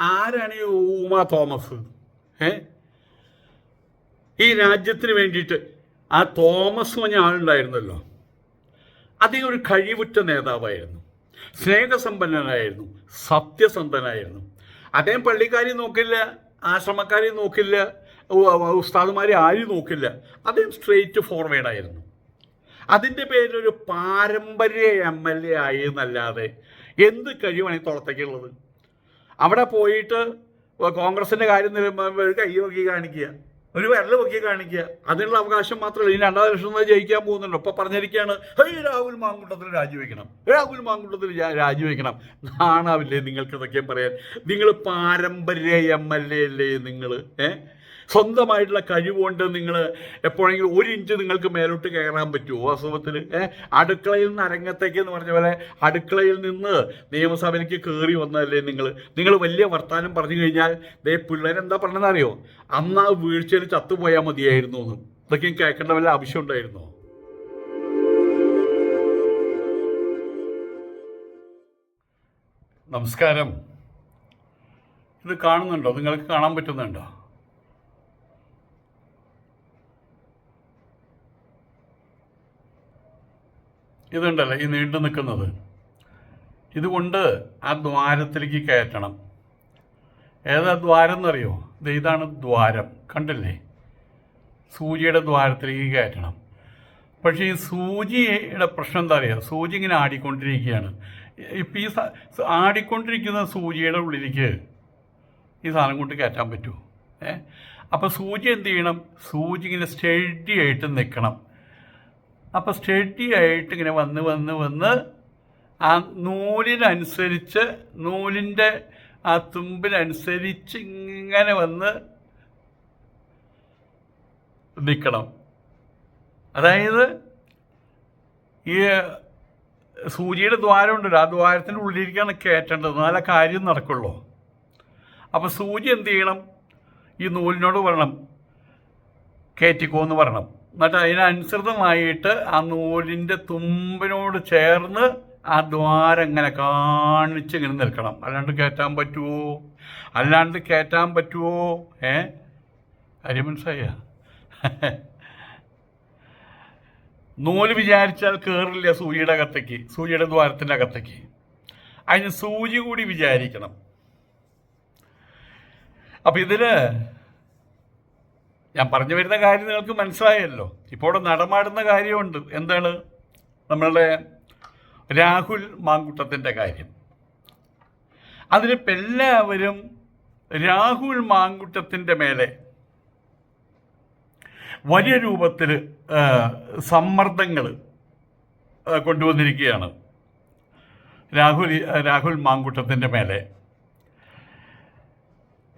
ആരാണ് ഈ ഉമ തോമസ്? ഏ? ഈ രാജ്യത്തിന് വേണ്ടിയിട്ട് ആ തോമസ് പറഞ്ഞ ആളുണ്ടായിരുന്നല്ലോ. അദ്ദേഹം ഒരു കഴിവുറ്റ നേതാവായിരുന്നു. സ്നേഹസമ്പന്നനായിരുന്നു. സത്യസന്ധനായിരുന്നു. അദ്ദേഹം പള്ളിക്കാരെയും നോക്കില്ല ആശ്രമക്കാരെ നോക്കില്ല ഉസ്താദുമാരെ ആരും നോക്കില്ല. അദ്ദേഹം സ്ട്രെയിറ്റ് ഫോർവേഡ് ആയിരുന്നു. അതിന്റെ പേരിലൊരു പാരമ്പര്യ എം എൽ എ ആയി എന്നല്ലാതെ എന്ത് കഴിവാണ് ഈ തുളത്തേക്കുള്ളത് അവിടെ പോയിട്ട് കോൺഗ്രസിന്റെ കാര്യം ഒരു കൈ നോക്കി കാണിക്കുക. ഒരു വിരൽ പൊക്കി കാണിക്കുക. അതിനുള്ള അവകാശം മാത്രമല്ല ഇനി രണ്ടാം ലക്ഷം ജയിക്കാൻ പോകുന്നുണ്ട്. ഇപ്പൊ പറഞ്ഞിരിക്കുകയാണ് ഹൈ രാഹുൽ മാങ്കുട്ടത്തിൽ രാജിവെക്കണം. രാഹുൽ മാങ്കുട്ടത്തിൽ രാജിവെക്കണം. നാണാവില്ലേ നിങ്ങൾക്ക് ഇതൊക്കെ പറയാൻ? നിങ്ങൾ പാരമ്പര്യ എം എൽ എ അല്ലേ നിങ്ങൾ ഏ? സ്വന്തമായിട്ടുള്ള കഴിവുകൊണ്ട് നിങ്ങൾ എപ്പോഴെങ്കിലും ഒരു ഇഞ്ച് നിങ്ങൾക്ക് മേലോട്ട് കയറാൻ പറ്റുമോ? വാസ്തവത്തിൽ അടുക്കളയിൽ നിന്ന് അരങ്ങത്തേക്ക് എന്ന് പറഞ്ഞ പോലെ അടുക്കളയിൽ നിന്ന് നിയമസഭയിലേക്ക് കയറി വന്നതല്ലേ നിങ്ങൾ? നിങ്ങൾ വലിയ വർത്താനം പറഞ്ഞു കഴിഞ്ഞാൽ ദേ പിള്ളേരെന്താ പറഞ്ഞതെന്നറിയോ? അന്ന് ആ വീഴ്ചയിൽ ചത്തുപോയാൽ മതിയായിരുന്നു എന്ന്. ഇതൊക്കെ കേൾക്കേണ്ട വല്ല ആവശ്യം ഉണ്ടായിരുന്നു? നമസ്കാരം. ഇത് കാണുന്നുണ്ടോ? നിങ്ങൾക്ക് കാണാൻ പറ്റുന്നുണ്ടോ? ഇതുണ്ടല്ലോ ഈ നീണ്ടു നിൽക്കുന്നത്. ഇതുകൊണ്ട് ആ ദ്വാരത്തിലേക്ക് കയറ്റണം. ഏതാ ദ്വാരം എന്നറിയോ? ഇതാണ് ദ്വാരം. കണ്ടില്ലേ? സൂചിയുടെ ദ്വാരത്തിലേക്ക് കയറ്റണം. പക്ഷേ ഈ സൂചിയുടെ പ്രശ്നം എന്താ അറിയുക സൂചി ഇങ്ങനെ ആടിക്കൊണ്ടിരിക്കുകയാണ്. ഇപ്പം ഈ ആടിക്കൊണ്ടിരിക്കുന്ന സൂചിയുടെ ഉള്ളിലേക്ക് ഈ സാധനം കൊണ്ട് കയറ്റാൻ പറ്റുമോ? ഏ? അപ്പോൾ സൂചി എന്ത് ചെയ്യണം? സൂചി ഇങ്ങനെ സ്റ്റഡി ആയിട്ട് നിൽക്കണം. അപ്പോൾ സ്റ്റഡി ആയിട്ട് ഇങ്ങനെ വന്ന് വന്ന് വന്ന് ആ നൂലിനനുസരിച്ച് നൂലിന്റെ ആ തുമ്പിനനുസരിച്ച് ഇങ്ങനെ വന്ന് നിൽക്കണം അതായത് ഈ സൂചിയുടെ ദ്വാരമുണ്ടല്ലോ ആ ദ്വാരത്തിന്റെ ഉള്ളിലേക്കാണ് കയറ്റേണ്ടത്. എന്നാലേ കാര്യം നടക്കുള്ളൂ. അപ്പോൾ സൂചി എന്ത് ചെയ്യണം? ഈ നൂലിനോട് പറയണം കയറ്റിക്കോ എന്ന് പറയണം എന്നിട്ട് അതിനനുസൃതമായിട്ട് ആ നൂലിന്റെ തുമ്പിനോട് ചേർന്ന് ആ ദ്വാരം ഇങ്ങനെ കാണിച്ച് ഇങ്ങനെ നിൽക്കണം. അല്ലാണ്ട് കയറ്റാൻ പറ്റുമോ അല്ലാണ്ട് കയറ്റാൻ പറ്റുമോ ഏ? കാര്യം മനസ്സായ നൂൽ വിചാരിച്ചാൽ കയറില്ല സൂചിയുടെ അകത്തേക്ക് സൂചിയുടെ ദ്വാരത്തിന്റെ അകത്തേക്ക്. അതിന് സൂചി കൂടി വിചാരിക്കണം. അപ്പം ഇതിൽ ഞാൻ പറഞ്ഞു വരുന്ന കാര്യം നിങ്ങൾക്ക് മനസ്സിലായല്ലോ. ഇപ്പോൾ നടമാടുന്ന കാര്യമുണ്ട്. എന്താണ്? നമ്മളുടെ രാഹുൽ മാങ്കുട്ടത്തിന്റെ കാര്യം. അതിനിപ്പോൾ എല്ലാവരും രാഹുൽ മാങ്കുട്ടത്തിന്റെ മേലെ വലിയ രൂപത്തിൽ സമ്മർദ്ദങ്ങൾ കൊണ്ടുവന്നിരിക്കുകയാണ്. രാഹുൽ രാഹുൽ മാങ്കുട്ടത്തിന്റെ മേലെ.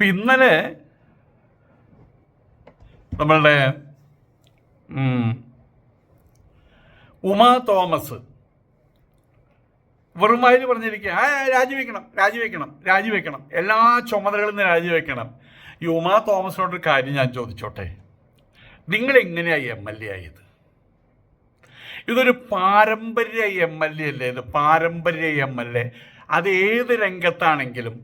ഇന്നലെ നമ്മളുടെ ഉമ തോമസ്. വെറുമാതിരി പറഞ്ഞിരിക്കുക. ആ രാജിവെക്കണം രാജിവെക്കണം രാജിവെക്കണം. എല്ലാ ചുമതലകളിൽ നിന്ന് രാജിവെക്കണം. ഈ ഉമാ തോമസിനോടൊരു കാര്യം ഞാൻ ചോദിച്ചോട്ടെ. നിങ്ങൾ എങ്ങനെയായി എം എൽ എ ആയത്? ഇതൊരു പാരമ്പര്യ എം എൽ എ അല്ലേ? ഇത് പാരമ്പര്യ എം എൽ എ അത് ഏത് രംഗത്താണെങ്കിലും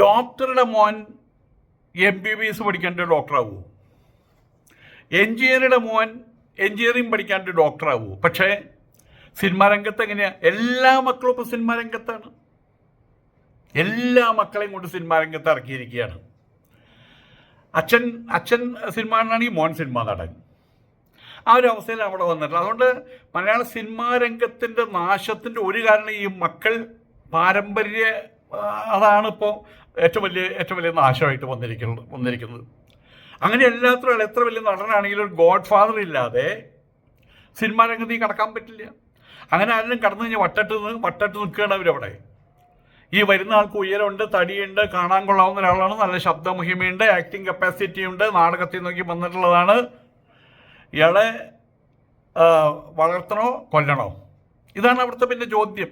ഡോക്ടറുടെ മോൻ എം ബി ബി എസ് പഠിക്കാണ്ട് ഡോക്ടറാവുമോ എഞ്ചിനീയറുടെ മോൻ എഞ്ചിനീയറിംഗ് പഠിക്കാണ്ട് ഡോക്ടറാവുമോ പക്ഷേ സിനിമാ രംഗത്ത് എങ്ങനെയാണ് എല്ലാ മക്കളും ഇപ്പോൾ സിനിമാ രംഗത്താണ്. എല്ലാ മക്കളെയും കൊണ്ട് സിനിമാ രംഗത്ത് ഇറക്കിയിരിക്കുകയാണ്. അച്ഛൻ അച്ഛൻ സിനിമ നടനാണെങ്കിൽ മോൻ സിനിമ നടൻ. ആ ഒരു അവസ്ഥയിൽ അവിടെ വന്നിട്ടില്ല അതുകൊണ്ട് മലയാള സിനിമാ രംഗത്തിന്റെ നാശത്തിന്റെ ഒരു കാരണം ഈ മക്കൾ പാരമ്പര്യ അതാണ് ഇപ്പോൾ ഏറ്റവും വലിയ ഏറ്റവും വലിയ നാശമായിട്ട് വന്നിരിക്കുന്നത് വന്നിരിക്കുന്നത്. അങ്ങനെ എല്ലാത്തിലും എത്ര വലിയ നടനാണെങ്കിലും ഒരു ഗോഡ് ഫാദർ ഇല്ലാതെ സിനിമാ രംഗത്ത് കടക്കാൻ പറ്റില്ല. അങ്ങനെ ആരെങ്കിലും കടന്നു കഴിഞ്ഞാൽ വട്ടട്ട് വട്ടട്ട് നിൽക്കുകയാണ് അവരവിടെ. ഈ വരുന്ന ആൾക്ക് ഉയരമുണ്ട് തടിയുണ്ട് കാണാൻ കൊള്ളാവുന്ന ഒരാളാണ് നല്ല ശബ്ദമഹിമയുണ്ട് ആക്ടിങ് കപ്പാസിറ്റി ഉണ്ട് നാടകത്തിൽ നോക്കി വന്നിട്ടുള്ളതാണ്. ഇയാളെ വളർത്തണോ കൊല്ലണോ? ഇതാണ് അവിടുത്തെ പിന്നെ ചോദ്യം.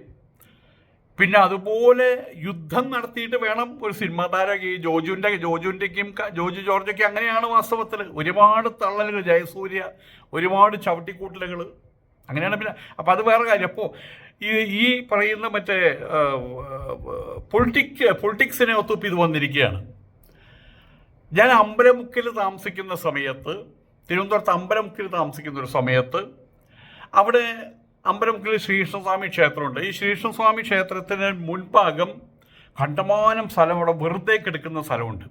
പിന്നെ അതുപോലെ യുദ്ധം നടത്തിയിട്ട് വേണം ഒരു സിനിമ താരം ഈ ജോജുവിന്റെ ജോജുവിന്റെക്കും ജോജു ജോർജൊക്കെ അങ്ങനെയാണ് വാസ്തവത്തിൽ ഒരുപാട് തള്ളലുകൾ ജയസൂര്യ ഒരുപാട് ചവിട്ടിക്കൂട്ടലുകൾ അങ്ങനെയാണ് പിന്നെ അപ്പം അത് വേറെ കാര്യം. അപ്പോൾ ഈ ഈ പറയുന്ന മറ്റേ പൊളിറ്റിക് പൊളിറ്റിക്സിനെ ഒത്തുപ്പ് ഇത് വന്നിരിക്കുകയാണ്. ഞാൻ അമ്പലമുക്കിൽ താമസിക്കുന്ന സമയത്ത് തിരുവനന്തപുരത്ത് അമ്പലമുക്കിൽ താമസിക്കുന്ന ഒരു സമയത്ത് അവിടെ അമ്പലമുക്കിൽ ശ്രീകൃഷ്ണസ്വാമി ക്ഷേത്രമുണ്ട്. ഈ ശ്രീകൃഷ്ണസ്വാമി ക്ഷേത്രത്തിന് മുൻഭാഗം കണ്ടമാനം സ്ഥലം അവിടെ വെറുതെ കിടക്കുന്ന സ്ഥലമുണ്ട്.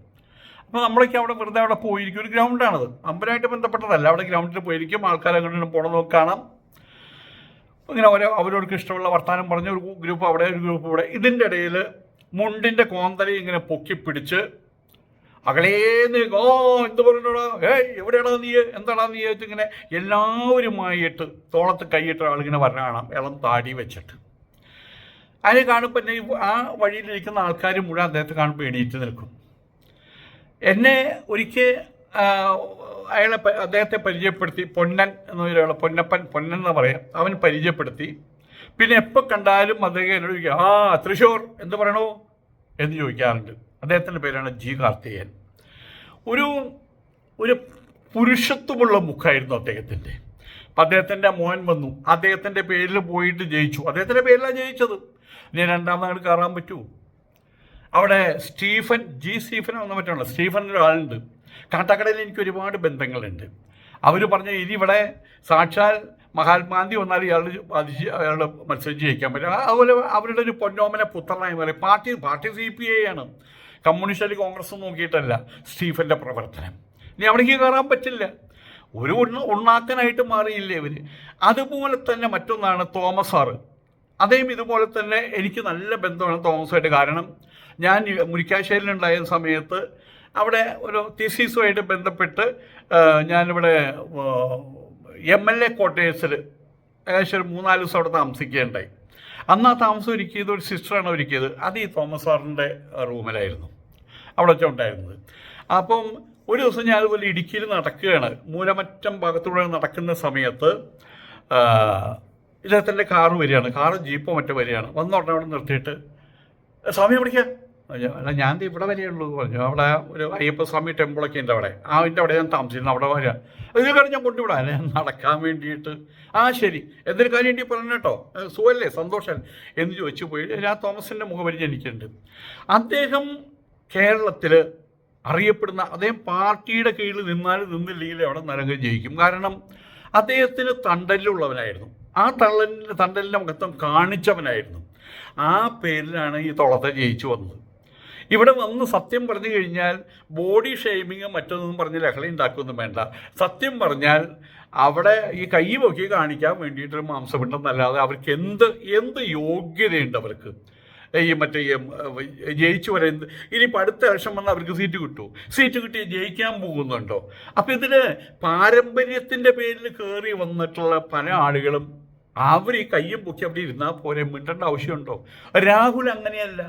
അപ്പോൾ നമ്മളൊക്കെ അവിടെ വെറുതെ അവിടെ പോയിരിക്കും. ഒരു ഗ്രൗണ്ടാണത്. അമ്പലമായിട്ട് ബന്ധപ്പെട്ടതല്ല. അവിടെ ഗ്രൗണ്ടിൽ പോയിരിക്കും. ആൾക്കാർ അങ്ങോട്ട് പോകണമെന്ന് കാണാം. ഇങ്ങനെ ഓരോ അവരോർക്ക് ഇഷ്ടമുള്ള വർത്തമാനം പറഞ്ഞ ഒരു ഗ്രൂപ്പ് അവിടെ ഒരു ഗ്രൂപ്പ് ഇവിടെ. ഇതിന്റെ ഇടയിൽ മുണ്ടിന്റെ കോന്തലി ഇങ്ങനെ പൊക്കി അകലേന്ന് ഓ എന്ത് പറഞ്ഞോടാ? ഏയ് എവിടെയാടാ നീ? എന്താടാ നീ ഇങ്ങനെ എല്ലാവരുമായിട്ട് തോളത്ത് കൈയിട്ട ആളിങ്ങനെ വരണ കാണാം ഇളം താടി വെച്ചിട്ട്. അതിനെ കാണുമ്പോൾ എന്നെ ആ വഴിയിലിരിക്കുന്ന ആൾക്കാർ മുഴുവൻ അദ്ദേഹത്തെ കാണുമ്പോൾ എണീറ്റ് നിൽക്കും. എന്നെ ഒരിക്കൽ അയാളെ അദ്ദേഹത്തെ പരിചയപ്പെടുത്തി പൊന്നൻ എന്നൊരാൾ പൊന്നപ്പൻ പൊന്നൻ എന്ന് പറയാം അവൻ പരിചയപ്പെടുത്തി. പിന്നെ എപ്പോൾ കണ്ടാലും അദ്ദേഹം എന്നോട് ചോദിക്കുക ആ തൃശ്ശൂർ എന്ത് പറയണോ എന്ന് ചോദിക്കാറുണ്ട്. അദ്ദേഹത്തിന്റെ പേരാണ് ജി കാർത്തികേയൻ. ഒരു ഒരു പുരുഷത്വമുള്ള മുഖമായിരുന്നു അദ്ദേഹത്തിന്റെ അദ്ദേഹത്തിന്റെ മോൻ വന്നു. അദ്ദേഹത്തിന്റെ പേരിൽ പോയിട്ട് ജയിച്ചു. അദ്ദേഹത്തിന്റെ പേരിലാണ് ജയിച്ചത്. ഇനി രണ്ടാം നാട് കയറാൻ പറ്റുമോ? അവിടെ സ്റ്റീഫൻ ജി സ്റ്റീഫൻ വന്ന പറ്റുള്ള സ്റ്റീഫൻ ഒരാളുണ്ട്. കാട്ടാക്കടയിൽ എനിക്ക് ഒരുപാട് ബന്ധങ്ങളുണ്ട്. അവർ പറഞ്ഞ ഇനി ഇവിടെ സാക്ഷാൽ മഹാത്മാഗാന്ധി വന്നാൽ ഇയാൾ അതിശയ അയാളുടെ മത്സരിച്ച് ജയിക്കാൻ പറ്റും. അതുപോലെ അവരുടെ ഒരു പൊന്നോമന പുത്രനായി പറയും party party C P I ആണ്. കമ്മ്യൂണിസ്റ്റ് കോൺഗ്രസ് നോക്കിയിട്ടല്ല സ്റ്റീഫന്റെ പ്രവർത്തനം. ഇനി അവിടേക്ക് കയറാൻ പറ്റില്ല. ഒരു ഉണ്ണ ഉണ്ണാക്കനായിട്ട് മാറിയില്ലേ ഇവർ അതുപോലെ തന്നെ മറ്റൊന്നാണ് തോമസ് സാറ്. അദ്ദേഹം ഇതുപോലെ തന്നെ എനിക്ക് നല്ല ബന്ധമാണ് തോമസുമായിട്ട്. കാരണം ഞാൻ മുരിക്കാശ്ശേരിൽ മുരിക്കാശ്ശേരിയിലുണ്ടായ സമയത്ത് അവിടെ ഒരു തീസീസുമായിട്ട് ബന്ധപ്പെട്ട് ഞാനിവിടെ എം എൽ എ ക്വാർട്ടേഴ്സിൽ ഏകദേശം ഒരു മൂന്നാൽ ദിവസം അവിടെ താമസിക്കുകയുണ്ടായി. അന്ന് ആ താമസം ഒരുക്കിയത് ഒരു സിസ്റ്ററാണ് ഒരുക്കിയത്. അത് ഈ തോമസ് സാറിന്റെ റൂമിലായിരുന്നു അവിടെ വെച്ചാണ് ഉണ്ടായിരുന്നത്. അപ്പം ഒരു ദിവസം ഞാൻ അതുപോലെ ഇടുക്കിയിൽ നടക്കുകയാണ്. മൂലമറ്റം ഭാഗത്തൂടെ നടക്കുന്ന സമയത്ത് ഇദ്ദേഹത്തിന്റെ കാറ് വരികയാണ്. കാറ് ജീപ്പോ മറ്റോ വരികയാണ്. വന്ന ഉടനെ അവിടെ നിർത്തിയിട്ട് സ്വാമി പിടിക്കുക അല്ല ഞാൻ ഇവിടെ വരെയുള്ളൂ എന്ന് പറഞ്ഞു. അവിടെ ഒരു അയ്യപ്പ സ്വാമി ടെമ്പിളൊക്കെ ഉണ്ട് അവിടെ. ആ അതിന്റെ അവിടെ ഞാൻ താമസിക്കുന്നു. അവിടെ വരിക. കാര്യം ഞാൻ കൊണ്ടുവിടാം. അല്ലെ നടക്കാൻ വേണ്ടിയിട്ട്. ആ ശരി. എന്തൊരു കാര്യം വേണ്ടി പറഞ്ഞു കേട്ടോ. സുഖമല്ലേ? സന്തോഷമല്ലേ? സന്തോഷം എന്ന് ചോദിച്ചു പോയി. ഞാൻ തോമസിന്റെ മുഖപരിചയം എനിക്കുണ്ട്. അദ്ദേഹം കേരളത്തിൽ അറിയപ്പെടുന്ന അദ്ദേഹം പാർട്ടിയുടെ കീഴിൽ നിന്നാലും നിന്നില്ലെങ്കിൽ അവിടെ നരകം ജയിക്കും. കാരണം അദ്ദേഹത്തിന് തണ്ടലുള്ളവനായിരുന്നു ആ തള്ളലിന്റെ തണ്ടലിന്റെ മുഖത്വം കാണിച്ചവനായിരുന്നു. ആ പേരിലാണ് ഈ തൊളത്തെ ജയിച്ചു വന്നത്. ഇവിടെ വന്ന് സത്യം പറഞ്ഞു കഴിഞ്ഞാൽ ബോഡി ഷെയ്മിങ് മറ്റൊന്നും പറഞ്ഞ് ലഹളി ഉണ്ടാക്കുമെന്നും വേണ്ട. സത്യം പറഞ്ഞാൽ അവിടെ ഈ കൈ പൊക്കി കാണിക്കാൻ വേണ്ടിയിട്ടൊരു മാംസപിണ്ടെന്നല്ലാതെ അവർക്ക് എന്ത് എന്ത് യോഗ്യതയുണ്ട് അവർക്ക്? ഈ മറ്റേ ജയിച്ചു വരുന്നത് ഇനിയിപ്പോൾ അടുത്ത വർഷം വന്നാൽ അവർക്ക് സീറ്റ് കിട്ടുമോ സീറ്റ് കിട്ടി ജയിക്കാൻ പോകുന്നുണ്ടോ? അപ്പം ഇതിന് പാരമ്പര്യത്തിന്റെ പേരിൽ കയറി വന്നിട്ടുള്ള പല ആളുകളും അവർ ഈ കയ്യും പൊക്കി അവിടെ ഇരുന്നാൽ പോലെ മിണ്ടേണ്ട ആവശ്യമുണ്ടോ? രാഹുൽ അങ്ങനെയല്ല.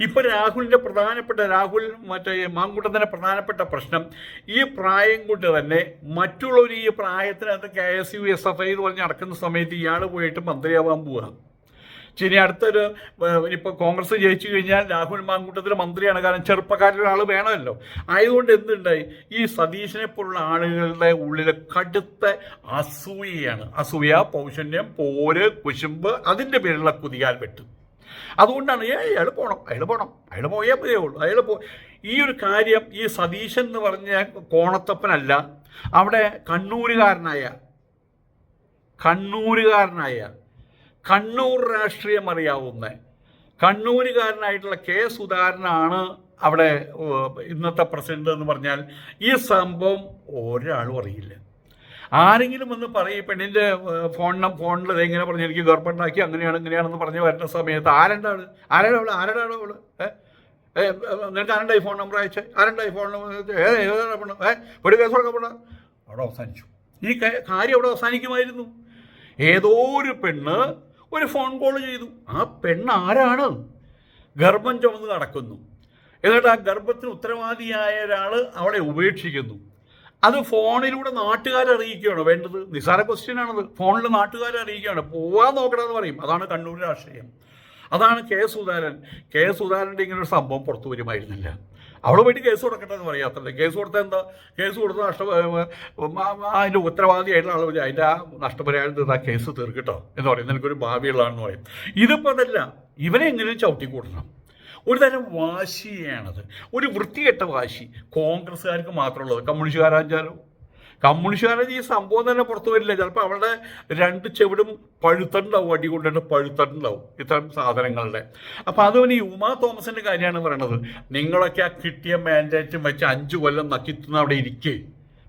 ഇപ്പൊ രാഹുലിന്റെ പ്രധാനപ്പെട്ട രാഹുൽ മറ്റേ മാങ്കുട്ടത്തിന്റെ പ്രധാനപ്പെട്ട പ്രശ്നം ഈ പ്രായം കൊണ്ട് തന്നെ മറ്റുള്ളവർ ഈ പ്രായത്തിനകത്ത് K S U S F I എന്ന് പറഞ്ഞ് നടക്കുന്ന സമയത്ത് ഇയാൾ പോയിട്ട് മന്ത്രിയാവാൻ പോവുക ശരി അടുത്തൊരു ഇപ്പോൾ കോൺഗ്രസ് ജയിച്ചു കഴിഞ്ഞാൽ രാഹുൽ മാങ്കൂട്ടത്തിൽ മന്ത്രിയാണ്. കാരണം ചെറുപ്പക്കാരിലൊരാൾ വേണമല്ലോ. ആയതുകൊണ്ട് എന്തുണ്ടായി? ഈ സതീശനെ പോലുള്ള ആളുകളുടെ ഉള്ളിലെ കടുത്ത അസൂയയാണ്. അസൂയ പൗഷന്യം പോര് കുശുമ്പ് അതിന്റെ പേരിലുള്ള കുതികാൽ വെട്ട്. അതുകൊണ്ടാണ് അയാൾ പോകണം അയാൾ പോകണം അയാൾ പോയേ മതിയുള്ളൂ അയാൾ പോ ഈ ഒരു കാര്യം ഈ സതീശൻ എന്ന് പറഞ്ഞ കോണത്തപ്പനല്ല അവിടെ കണ്ണൂരുകാരനായ കണ്ണൂരുകാരനായ കണ്ണൂർ രാഷ്ട്രീയം അറിയാവുന്ന. കണ്ണൂരുകാരനായിട്ടുള്ള കെ സുധാകരനാണ് അവിടെ ഇന്നത്തെ പ്രസിഡന്റ് എന്ന് പറഞ്ഞാൽ. ഈ സംഭവം ഒരാളും അറിയില്ല. ആരെങ്കിലും ഒന്ന് പറയും പെണ്ണിന്റെ ഫോൺ ഫോണിൽ ഇതെങ്ങനെ പറഞ്ഞു എനിക്ക് ഗർഭമുണ്ടാക്കി അങ്ങനെയാണ് ഇങ്ങനെയാണെന്ന് പറഞ്ഞ് വരുന്ന സമയത്ത് ആൾ ആരുടെ അവൾ? ആൾ അവൾ? ഏഹ് നിനക്ക് ആരുടെ ഫോൺ നമ്പർ അയച്ചേ? ആരുടെ ഫോൺ നമ്പർ ഏതാണ് പെണ്ണ്? ഏ ഒരു കേസ് കൊടുക്കാൻ പെണ്ണ? അവിടെ അവസാനിച്ചു. ഈ കാര്യം അവിടെ അവസാനിക്കുമായിരുന്നു. ഏതോ ഒരു പെണ്ണ് ഒരു ഫോൺ കോൾ ചെയ്തു. ആ പെണ്ണ് ആരാണ്? ഗർഭം ചുമന്ന് നടക്കുന്നു. എന്നിട്ട് ആ ഗർഭത്തിന് ഉത്തരവാദിയായ ഒരാൾ അവളെ ഉപേക്ഷിക്കുന്നു. അത് ഫോണിലൂടെ നാട്ടുകാരെ അറിയിക്കുകയാണ്. വേണ്ടത് നിസ്സാര ക്വസ്റ്റ്യൻ ആണത്. ഫോണിൽ നാട്ടുകാരെ അറിയിക്കുകയാണ്. പോവാൻ നോക്കണമെന്ന് പറയും. അതാണ് കണ്ണൂർ രാഷ്ട്രീയം. അതാണ് കെ സുധാരൻ. കെ സുധാരന്റെ ഇങ്ങനൊരു സംഭവം പുറത്തു വരുമായിരുന്നില്ല. അവിടെ പോയിട്ട് കേസ് കൊടുക്കട്ടെ എന്ന് പറയാത്തല്ലേ കേസ് കൊടുത്താൽ എന്താ? കേസ് കൊടുത്ത നഷ്ട അതിന്റെ ഉത്തരവാദിയായിട്ടുള്ള ആൾ അതിന്റെ ആ നഷ്ടപരിഹാരം തീർത്താ കേസ് തീർക്കട്ടോ എന്ന് പറയും. എനിക്കൊരു ഭാവിയുള്ളതാണെന്ന് പറയും. ഇതിപ്പോൾ അതല്ല ഇവനെ എങ്ങനെയും ചവിട്ടി കൂട്ടണം ഒരു തരം വാശിയാണത്. ഒരു വൃത്തികെട്ട വാശി. കോൺഗ്രസ്സുകാർക്ക് മാത്രമുള്ളത്. കമ്മ്യൂണിസ്റ്റുകാരാച്ചാലോ കമ്മ്യൂണിസ്റ്റുകാരുടെ ഈ സംഭവം തന്നെ പുറത്തു വരില്ല. ചിലപ്പോൾ അവരുടെ രണ്ട് ചെവിടും പഴുത്തണ്ടാവും അടി കൊണ്ടിട്ട് പഴുത്തണ്ടാവും ഇത്തരം സാധനങ്ങളുടെ. അപ്പോൾ അതുപോലെ ഈ ഉമാ തോമസിന്റെ കാര്യമാണ് പറയണത്. നിങ്ങളൊക്കെ ആ കിട്ടിയ മാൻഡേറ്റും വെച്ച് അഞ്ച് കൊല്ലം നക്കിത്തുന്ന അവിടെ ഇരിക്കേ.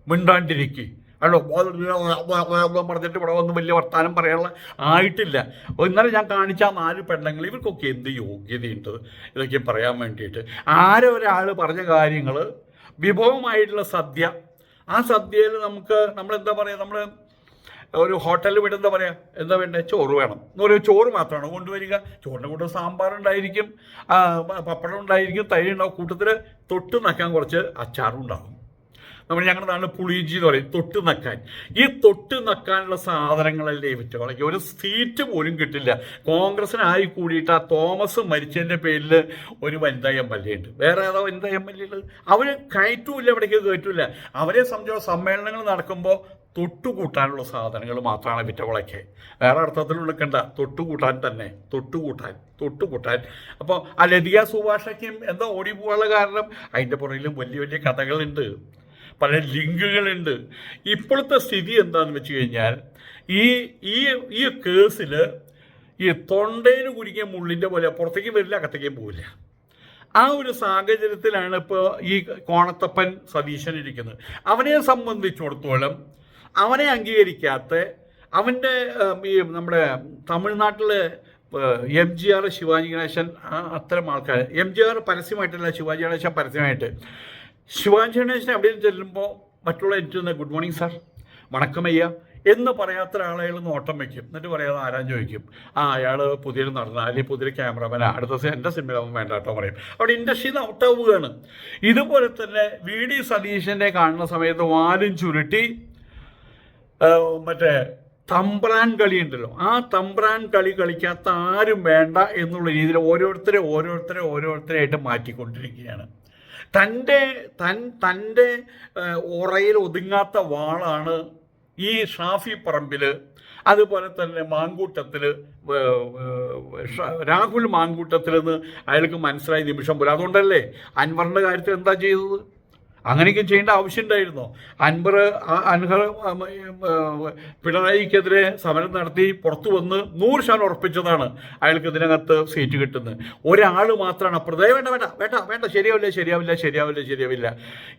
മിണ്ടാണ്ടിരിക്കേ. അല്ലോ പറഞ്ഞിട്ട് ഇവിടെ വന്ന് വലിയ വർത്താനം പറയാനുള്ള ആയിട്ടില്ല. ഇന്നലെ ഞാൻ കാണിച്ച ആ നാല് പെണ്ണുങ്ങൾ ഇവർക്കൊക്കെ എന്ത് യോഗ്യതയുണ്ട്? ഇതൊക്കെ പറയാൻ വേണ്ടിയിട്ട്. ആരോ ഒരാൾ പറഞ്ഞ കാര്യങ്ങൾ വിഭവമായിട്ടുള്ള സദ്യ ആ സദ്യയിൽ നമുക്ക് നമ്മൾ എന്താ പറയുക നമ്മൾ ഒരു ഹോട്ടലിൽ വിട്ട് എന്താ പറയുക എന്താ വേണ്ടത് ചോറ് വേണം. എന്ന് പറയുക ചോറ് മാത്രമാണ് കൊണ്ടുവരിക. ചോറിന്റെ കൂടെ സാമ്പാർ ഉണ്ടായിരിക്കും പപ്പടം ഉണ്ടായിരിക്കും തൈര് ഉണ്ടാവും. കൂട്ടത്തിൽ തൊട്ട് നക്കാൻ കുറച്ച് അച്ചാറും ഉണ്ടാകും നമ്മൾ ഞങ്ങളുടെ നാട്ടിൽ പുളിയിഞ്ചി എന്ന് പറയും തൊട്ട് നക്കാൻ. ഈ തൊട്ട് നക്കാനുള്ള സാധനങ്ങളല്ലേ വിറ്റുകളൊക്കെ ഒരു സീറ്റ് പോലും കിട്ടില്ല. കോൺഗ്രസിനായി കൂടിയിട്ട് ആ തോമസ് മരിച്ചതിന്റെ പേരിൽ ഒരു വനിതാ എം എൽ എ ഉണ്ട്. വേറെ ഏതോ വനിതാ എം എൽ എ അവർ കയറ്റൂല്ല എവിടേക്ക് കയറ്റൂല്ല. അവരെ സംബന്ധിച്ച സമ്മേളനങ്ങൾ നടക്കുമ്പോൾ തൊട്ടുകൂട്ടാനുള്ള സാധനങ്ങൾ മാത്രമാണ് വിറ്റവളയ്ക്ക് വേറെ അർത്ഥത്തിൽ എടുക്കണ്ട. തൊട്ടുകൂട്ടാൻ തന്നെ. തൊട്ടുകൂട്ടാൻ തൊട്ടുകൂട്ടാൻ അപ്പോൾ ആ ലതിക സുഭാഷയ്ക്കും ഓടി പോകാനുള്ള കാരണം അതിന്റെ പുറകിലും വലിയ വലിയ കഥകളുണ്ട്. പല ലിങ്കുകളുണ്ട്. ഇപ്പോഴത്തെ സ്ഥിതി എന്താണെന്ന് വെച്ച് കഴിഞ്ഞാൽ ഈ ഈ ഈ കേസിൽ ഈ തൊണ്ടയിൽ കുരുങ്ങിയ മുള്ളിന്റെ പോലെ പുറത്തേക്ക് വരില്ല അകത്തേക്കും പോവില്ല. ആ ഒരു സാഹചര്യത്തിലാണ് ഇപ്പോൾ ഈ കോണത്തപ്പൻ സതീശൻ ഇരിക്കുന്നത്. അവനെ സംബന്ധിച്ചിടത്തോളം അവനെ അംഗീകരിക്കാത്ത അവന്റെ ഈ നമ്മുടെ തമിഴ്നാട്ടിലെ M G R Shivaji Ganesan അത്തരം ആൾക്കാർ എം ജി ആർ പരസ്യമായിട്ടല്ല ശിവാജി ഗണേശൻ പരസ്യമായിട്ട് ശിവാജി ഗണേശൻ എവിടെയും ചെല്ലുമ്പോൾ മറ്റുള്ള എനിക്ക് ഗുഡ് മോർണിംഗ് സാർ വണക്കമയ്യ എന്ന് പറയാത്ത ആളുകൾ നോട്ടം വെക്കും. എന്നിട്ട് പറയാതെ ആരാൻ ചോദിക്കും? ആ അയാൾ പുതിയൊരു നടന്ന അല്ലെങ്കിൽ പുതിയൊരു ക്യാമറമാൻ അടുത്ത ദിവസം എന്റെ സിനിമയാവും വേണ്ട കേട്ടോ പറയും. അവിടെ ഇൻഡസ്ട്രിയിൽ നിന്ന് ഔട്ടാവുകയാണ് ഇതുപോലെ തന്നെ വി ഡി സതീശന്റെ കാണുന്ന സമയത്ത് വാലും ചുരുട്ടി മറ്റേ തമ്പ്രാൻ കളി ഉണ്ടല്ലോ. ആ തമ്പ്രാൻ കളി കളിക്കാത്ത ആരും വേണ്ട എന്നുള്ള രീതിയിൽ ഓരോരുത്തരെ ഓരോരുത്തരെ ഓരോരുത്തരെയായിട്ട് മാറ്റിക്കൊണ്ടിരിക്കുകയാണ്. തന്റെ തൻ തന്റെ ഉറയിൽ ഒതുങ്ങാത്ത വാളാണ് ഈ ഷാഫി പറമ്പിൽ അതുപോലെ തന്നെ മാങ്കൂട്ടത്തിൽ രാഹുൽ മാങ്കൂട്ടത്തിൽ നിന്ന് അയാൾക്ക് മനസ്സിലായ നിമിഷം പോലും. അതുകൊണ്ടല്ലേ അൻവറിന്റെ കാര്യത്തിൽ എന്താ ചെയ്തത്? അങ്ങനെയൊക്കെ ചെയ്യേണ്ട ആവശ്യമുണ്ടായിരുന്നോ അൻവർ ആ- അൻഹർ പിണറായിക്കെതിരെ സമരം നടത്തി പുറത്തു വന്ന് നൂറ് ശതമാനം ഉറപ്പിച്ചതാണ് അയാൾക്ക് ഇതിനകത്ത് സീറ്റ് കിട്ടുന്നത്. ഒരാൾ മാത്രമാണ് അപ്പുറത്ത് "ഏയ് വേണ്ട വേണ്ട വേണ്ട വേണ്ട ശരിയാവില്ല ശരിയാവില്ല ശരിയാവില്ല ശരിയാവില്ല.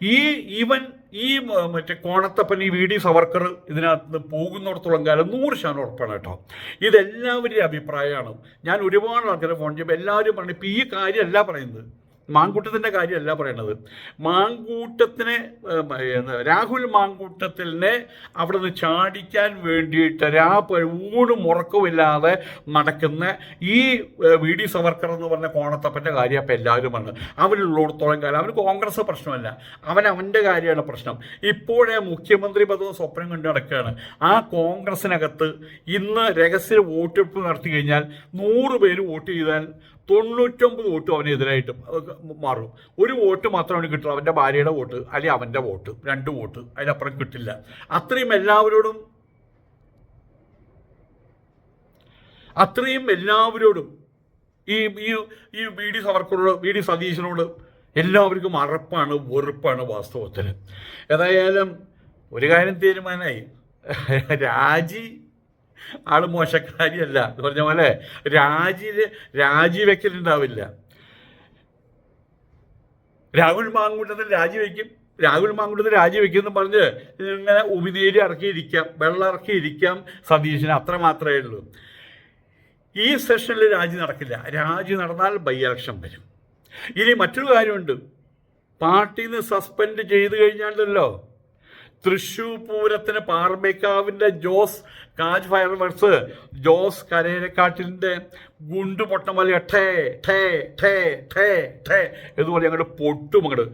ഈ ഈവൻ ഈ മറ്റേ കോണത്തപ്പൻ ഈ വി ഡി സവർക്കർ ഇതിനകത്ത് നിന്ന് പോകുന്നിടത്തോളം കാലം നൂറ് ശതമാനം ഉറപ്പാണ് കേട്ടോ. ഇതെല്ലാവരുടെയും അഭിപ്രായമാണ്. ഞാൻ ഒരുപാട് ആൾക്കാരെ ഫോൺ ചെയ്യുമ്പോൾ എല്ലാവരും പറഞ്ഞു ഇപ്പം ഈ കാര്യമല്ല പറയുന്നത്. മാങ്കൂട്ടത്തിന്റെ കാര്യമല്ല പറയണത്. മാങ്കൂട്ടത്തിനെ രാഹുൽ മാങ്കൂട്ടത്തിനെ അവിടെ നിന്ന് ചാടിക്കാൻ വേണ്ടിയിട്ട് രാ ഊണും ഉറക്കമില്ലാതെ നടക്കുന്ന ഈ വി. ഡി. സവർക്കർ എന്ന് പറഞ്ഞ കോണത്തപ്പന്റെ കാര്യം അപ്പം എല്ലാവരും പറഞ്ഞു. അവനുള്ളിടത്തോളം കാലം അവന് കോൺഗ്രസ് പ്രശ്നമല്ല. അവൻ അവന്റെ കാര്യമാണ് പ്രശ്നം. ഇപ്പോഴേ മുഖ്യമന്ത്രി പദവും സ്വപ്നം കണ്ടു നടക്കുകയാണ്. ആ കോൺഗ്രസിനകത്ത് ഇന്ന് രഹസ്യ വോട്ടെടുപ്പ് നടത്തി കഴിഞ്ഞാൽ നൂറ് പേര് വോട്ട് ചെയ്താൽ തൊണ്ണൂറ്റൊമ്പത് വോട്ടും അവനെതിരായിട്ട് മാറും. ഒരു വോട്ട് മാത്രം അവന് കിട്ടുള്ളൂ അവന്റെ ഭാര്യയുടെ വോട്ട് അല്ലെങ്കിൽ അവന്റെ വോട്ട്. രണ്ട് വോട്ട്. അതിനപ്പുറം കിട്ടില്ല. അത്രയും എല്ലാവരോടും അത്രയും എല്ലാവരോടും ഈ ഈ ഈ വി ഡി സവർക്കറോട് വി ഡി സതീശനോട് എല്ലാവർക്കും അറപ്പാണ് വെറുപ്പാണ് വാസ്തവത്തിൽ. ഏതായാലും ഒരു കാര്യം തീരുമാനമായി. രാജി ആൾ മോശക്കാരിയല്ല. എന്ന് പറഞ്ഞ പോലെ രാജി രാജിവെക്കലുണ്ടാവില്ല രാഹുൽ മാങ്കൂട്ടത്തിൽ രാജിവെക്കും രാഹുൽ മാങ്കൂട്ടത്തിൽ രാജിവെക്കും എന്ന് പറഞ്ഞ് ഇങ്ങനെ ഉപിനേരി ഇറക്കിയിരിക്കാം വെള്ളം ഇറക്കിയിരിക്കാം സതീശന് അത്ര മാത്രമേ ഉള്ളൂ. ഈ സെഷനിൽ രാജി നടക്കില്ല. രാജി നടന്നാൽ ബൈ ഇലക്ഷൻ വരും. ഇനി മറ്റൊരു കാര്യമുണ്ട്. പാർട്ടിയിൽ നിന്ന് സസ്പെൻഡ് ചെയ്ത് കഴിഞ്ഞാലല്ലോ തൃശൂർ പൂരത്തിന് പാറമേക്കാവിന്റെ ജോസ് കാജ് ഫയർ വർക്സ് ജോസ് കരേരക്കാട്ടിന്റെ ഗുണ്ട് പൊട്ടം പോലെ ഠേ ഠേ ഠേ ഠേ ഠേ. ഇതുപോലെ അങ്ങോട്ട് പൊട്ടും അങ്ങോട്ട്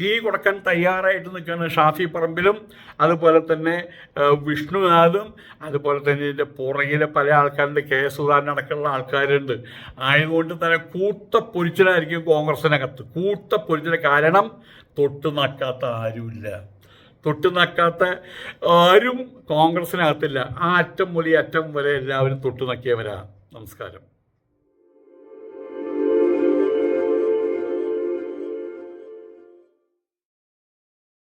തീ കൊടുക്കാൻ തയ്യാറായിട്ട് നിൽക്കുന്ന ഷാഫി പറമ്പിലും. അതുപോലെ തന്നെ വിഷ്ണുനാഥും. അതുപോലെ തന്നെ ഇതിന്റെ പുറകിലെ പല ആൾക്കാരുണ്ട്. കെ സുധാരൻ അടക്കമുള്ള ആൾക്കാരുണ്ട്. ആയതുകൊണ്ട് തന്നെ കൂട്ടപ്പൊരിച്ചിലായിരിക്കും കോൺഗ്രസിനകത്ത്. കൂട്ടപ്പൊരിച്ചിൽ കാരണം തൊട്ട് നക്കാത്ത ആരുമില്ല. തൊട്ട് നക്കാത്ത ആരും കോൺഗ്രസിനകത്തില്ല. ആ അറ്റം മുലി അറ്റം വരെ എല്ലാവരും തൊട്ടു നക്കിയവരാണ് നമസ്കാരം.